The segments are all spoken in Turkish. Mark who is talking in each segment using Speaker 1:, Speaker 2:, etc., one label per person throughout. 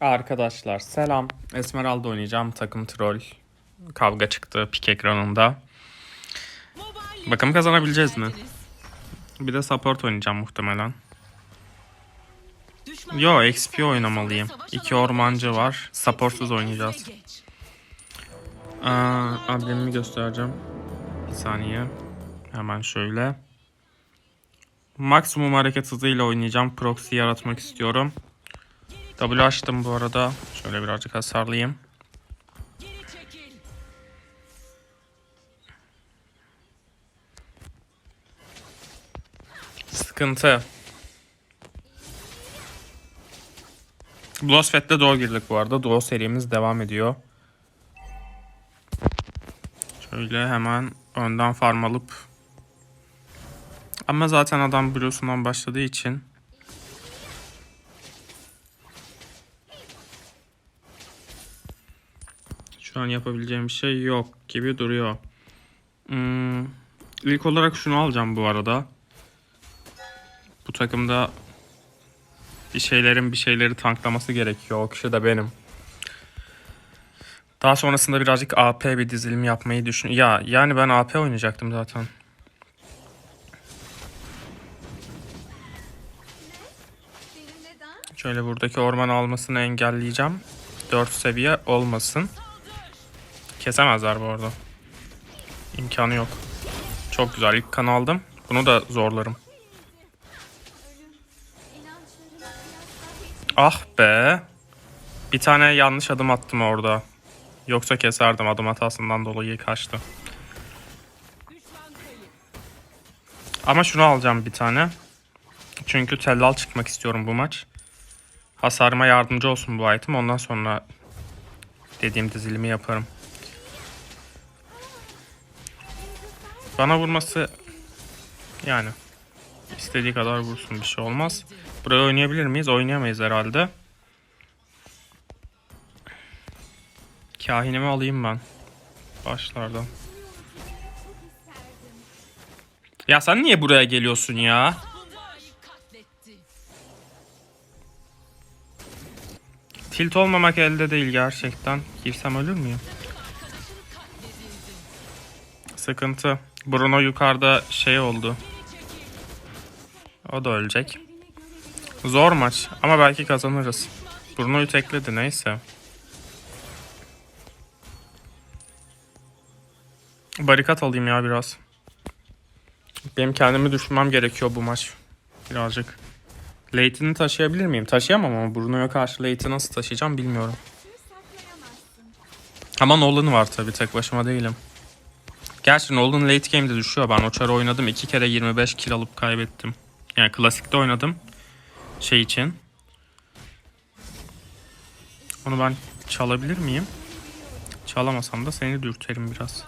Speaker 1: Arkadaşlar selam. Esmeralda oynayacağım. Takım troll. Kavga çıktı pik ekranında. Bakalım kazanabileceğiz mi? Bir de support oynayacağım muhtemelen. Yo XP oynamalıyım. İki ormancı var. Supportsuz oynayacağız. Aa, ablemimi göstereceğim. Bir saniye. Hemen şöyle. Maksimum hareket hızıyla oynayacağım. Proxy yaratmak istiyorum. W açtım bu arada. Şöyle birazcık hasarlayayım. Sıkıntı. Blosfet'te doğu girdik bu arada. Doğu serimiz devam ediyor. Şöyle hemen önden farm alıp ama zaten adam Blue'sundan başladığı için An yapabileceğim bir şey yok gibi duruyor. Hmm, ilk olarak şunu alacağım bu arada. Bu takımda bir şeylerin bir şeyleri tanklaması gerekiyor. O kişi de benim. Daha sonrasında birazcık AP bir dizilim yapmayı düşün. Ya yani ben AP oynayacaktım zaten. Şöyle buradaki orman almasını engelleyeceğim. 4 seviye olmasın. Kesemezler bu arada. İmkanı yok. Çok güzel. İlk kan aldım. Bunu da zorlarım. Ah be. Bir tane yanlış adım attım orada. Yoksa keserdim. Adım hatasından dolayı kaçtı. Ama şunu alacağım bir tane. Çünkü tellal çıkmak istiyorum bu maç. Hasarıma yardımcı olsun bu item. Ondan sonra dediğim dizilimi yaparım. Bana vurması yani istediği kadar vursun bir şey olmaz. Buraya oynayabilir miyiz? Oynayamayız herhalde. Kahinimi alayım ben. Başlardan. Ya sen niye buraya geliyorsun ya? Tilt olmamak elde değil gerçekten. Girsem ölür müyüm? Sıkıntı. Bruno yukarıda şey oldu. O da ölecek. Zor maç ama belki kazanırız. Bruno'yu tekledi neyse. Barikat alayım ya biraz. Benim kendimi düşünmem gerekiyor bu maç. Birazcık. Leighton'ı taşıyabilir miyim? Taşıyamam ama Bruno'ya karşı Leighton'ı nasıl taşıyacağım bilmiyorum. Ama Nolan var tabii tek başıma değilim. Gerçi Nolan late game'de düşüyor. Ben o çarı oynadım. iki kere 25 kill alıp kaybettim. Yani klasikte oynadım. Şey için. Onu ben çalabilir miyim? Çalamasam da seni dürterim biraz.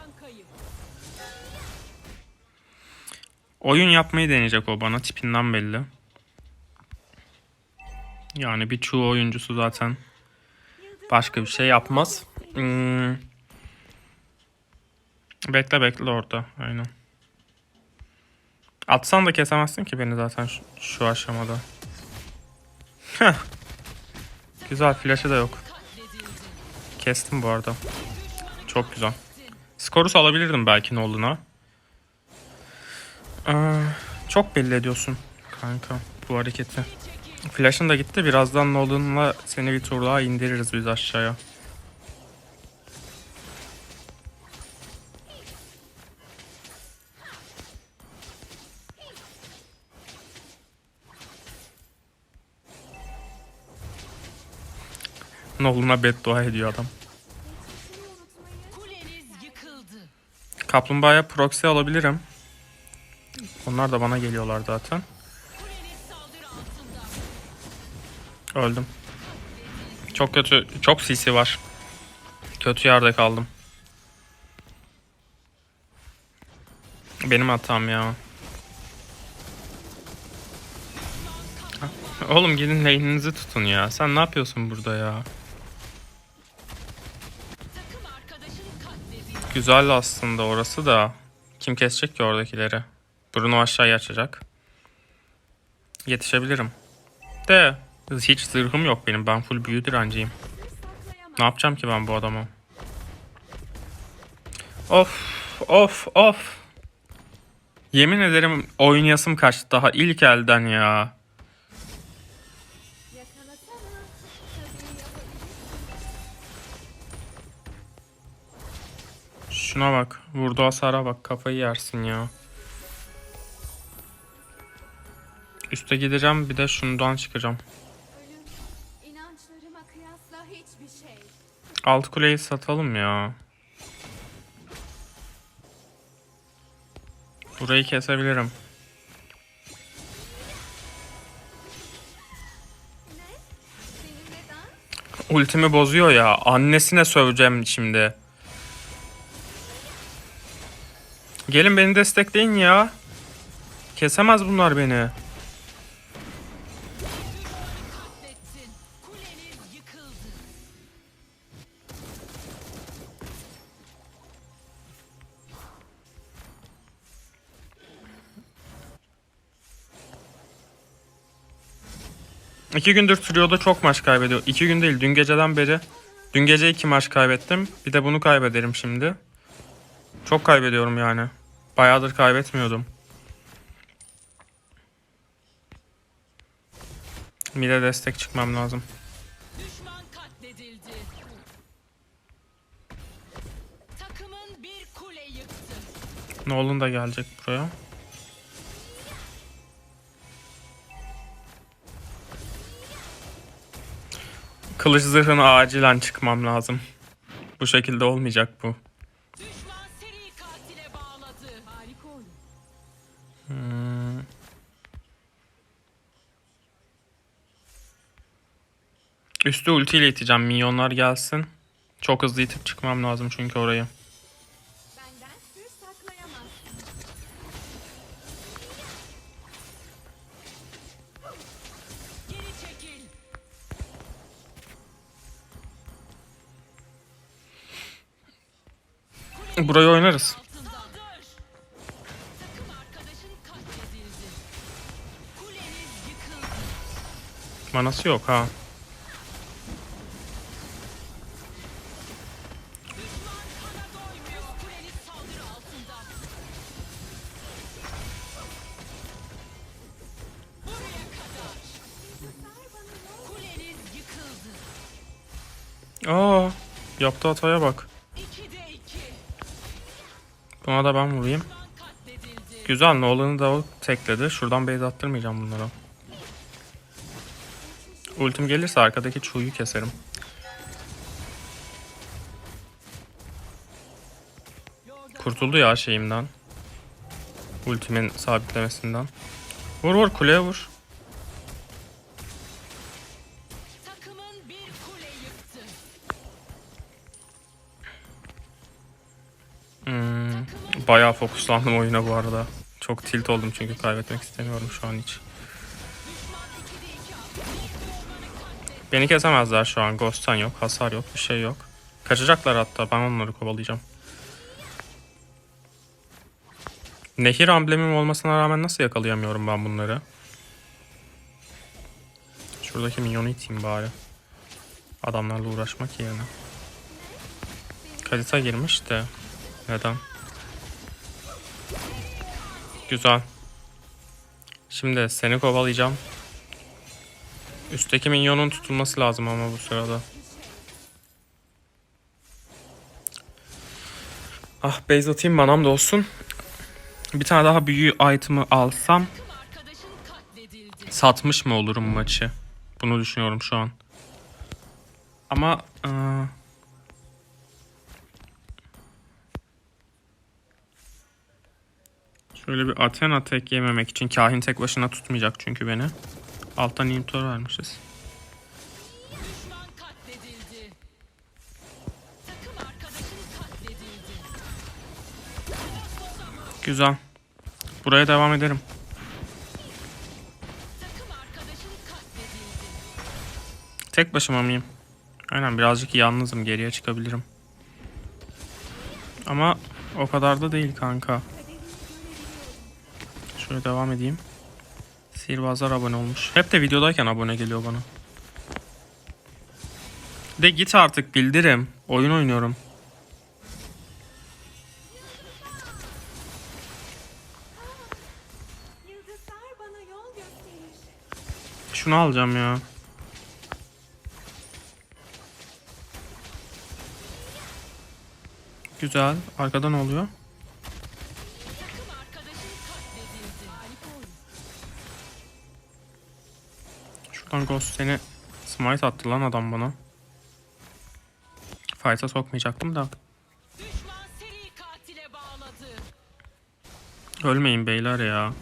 Speaker 1: Oyun yapmayı deneyecek o bana. Tipinden belli. Yani bir çoğu oyuncusu zaten başka bir şey yapmaz. Hmm. Bekle bekle orada. Aynen. Atsan da kesemezsin ki beni zaten şu, şu aşamada. Güzel flash'ı da yok. Kestim bu arada. Çok güzel. Skoru alabilirdim belki Nolan'a. Ee, çok belli ediyorsun kanka bu hareketi. Flash'ın da gitti. Birazdan Nolan'la seni bir tur indiririz biz aşağıya. Nolan'a beddua ediyor adam. Kaplumbağaya proxy alabilirim. Onlar da bana geliyorlar zaten. Öldüm. Çok kötü, çok CC var. Kötü yerde kaldım. Benim hatam ya. Oğlum gidin lane'inizi tutun ya. Sen ne yapıyorsun burada ya? Güzel aslında orası da. Kim kesecek ki oradakileri? Bruno aşağıya açacak. Yetişebilirim. De Hiç zırhım yok benim. Ben full büyü direnciyim. Ne yapacağım ki ben bu adama? Of of of. Yemin ederim oynayasım kaçtı daha ilk elden ya. Şuna bak. Vurdu hasara bak. Kafayı yersin ya. Üste gideceğim bir de şundan çıkacağım. Alt kuleyi satalım ya. Burayı kesebilirim. Ultimi bozuyor ya. Annesine söveceğim şimdi. Gelin beni destekleyin ya. Kesemez bunlar beni. İki gündür Trio'da çok maç kaybediyor. İki gün değil dün geceden beri. Dün gece iki maç kaybettim. Bir de bunu kaybederim şimdi. Çok kaybediyorum yani. Bayağıdır kaybetmiyordum. Bir de destek çıkmam lazım.
Speaker 2: Düşman katledildi. Takımın bir kule yıktı.
Speaker 1: Nolan da gelecek buraya. Kılıç zırhına acilen çıkmam lazım. Bu şekilde olmayacak bu. Üstü ultiyle iteceğim. Minyonlar gelsin. Çok hızlı itip çıkmam lazım çünkü orayı. Burayı oynarız. Manası yok ha. Aa, yaptığı hataya bak.
Speaker 2: 2'de 2.
Speaker 1: Buna da ben vurayım. Güzel Nolan'ı da tekledi. Şuradan base attırmayacağım bunlara. Ultim gelirse arkadaki çuğuyu keserim. Kurtuldu ya şeyimden. Ultimin sabitlemesinden. Vur vur kuleye vur. Bayağı fokuslandım oyuna bu arada. Çok tilt oldum çünkü kaybetmek istemiyorum şu an hiç.
Speaker 2: Düşman 2'de 2 attı.
Speaker 1: Beni kesemezler şu an. Ghost'tan yok, hasar yok, bir şey yok. Kaçacaklar hatta. Ben onları kovalayacağım. Nehir amblemim olmasına rağmen nasıl yakalayamıyorum ben bunları? Şuradaki minyonu iteyim bari. Adamlarla uğraşmak yerine. Kalita girmiş de. Neden? Güzel. Şimdi seni kovalayacağım. Üstteki minyonun tutulması lazım ama bu sırada. Ah base atayım manam da olsun. Bir tane daha büyü item'ı alsam satmış mı olurum maçı? Bunu düşünüyorum şu an. Ama ıı, şöyle bir Athena tek yememek için kahin tek başına tutmayacak çünkü beni. Alttan inhibitor vermişiz. Güzel. Buraya devam ederim. Tek başıma mıyım? Aynen birazcık yalnızım geriye çıkabilirim. Ama o kadar da değil kanka. Şöyle devam edeyim. Sihirbazlar abone olmuş. Hep de videodayken abone geliyor bana. De git artık bildirim. Oyun oynuyorum. Şunu alacağım ya. Güzel. Arkada ne oluyor? Şuradan Ghost seni smite attı lan adam bana. Fight'a sokmayacaktım da. Ölmeyin beyler ya.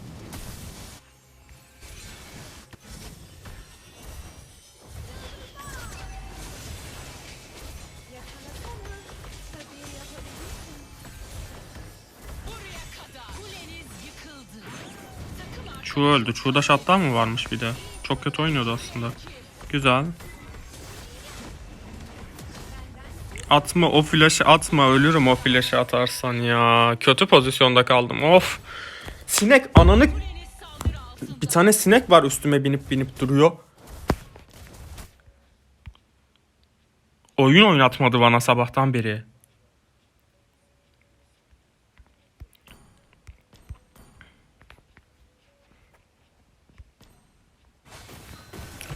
Speaker 1: Chu öldü. Chu'da shutdown mı varmış bir de? Çok kötü oynuyordu aslında. Güzel. Atma o flash'ı atma. Ölürüm o flash'ı atarsan ya. Kötü pozisyonda kaldım. Of. Sinek ananı... Bir tane sinek var üstüme binip binip duruyor. Oyun oynatmadı bana sabahtan beri.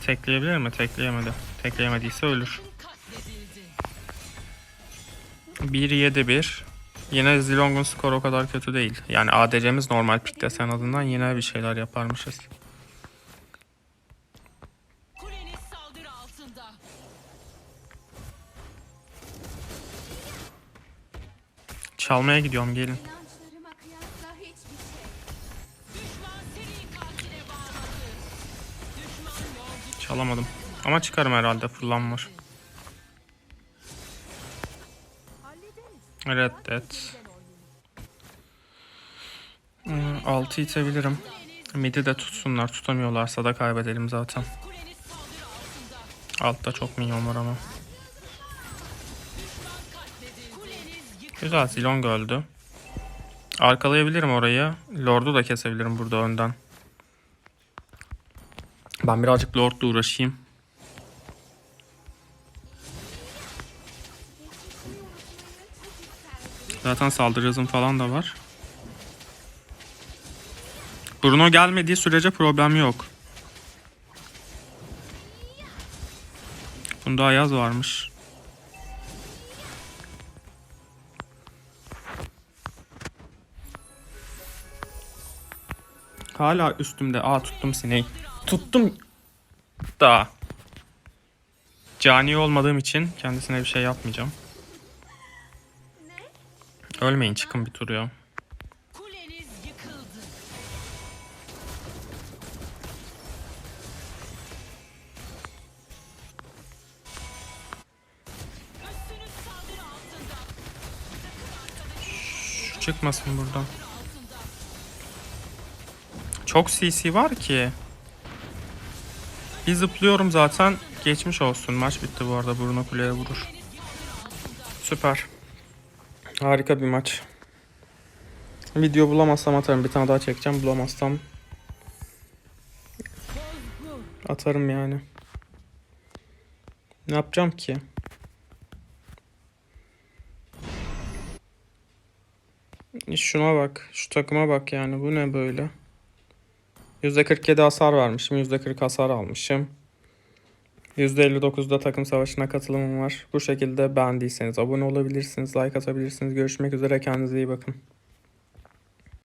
Speaker 1: Tekleyebilir mi? Tekleyemedi. Tekleyemediyse ölür.
Speaker 2: Katledildi.
Speaker 1: 1-7-1. Yine Zilong'un skoru o kadar kötü değil. Yani ADC'miz normal pikte sen adından yine bir şeyler yaparmışız. Çalmaya gidiyorum gelin. Çalamadım. Ama çıkarım herhalde fırlan var. Reddet. 6 itebilirim. Midi de tutsunlar. Tutamıyorlarsa da kaybedelim zaten. Altta çok minyon var ama. Güzel Zilong öldü. Arkalayabilirim orayı. Lord'u da kesebilirim burada önden. Ben birazcık Lord'la uğraşayım. Zaten saldırı hızım falan da var. Bruno gelmediği sürece problem yok. Bunda Ayaz varmış. Hala üstümde. Aa tuttum sineği. Tuttum da. Cani olmadığım için kendisine bir şey yapmayacağım. Ölmeyin çıkın bir tur ya. Şu çıkmasın buradan. Çok CC var ki. Bir zıplıyorum zaten. Geçmiş olsun. Maç bitti bu arada. Bruno kuleye vurur. Süper. Harika bir maç. Video bulamazsam atarım. Bir tane daha çekeceğim. Bulamazsam atarım yani. Ne yapacağım ki? Şuna bak. Şu takıma bak yani. Bu ne böyle? %47 hasar vermişim. %40 hasar almışım. %59'da takım savaşına katılımım var. Bu şekilde beğendiyseniz abone olabilirsiniz, like atabilirsiniz. Görüşmek üzere. Kendinize iyi bakın.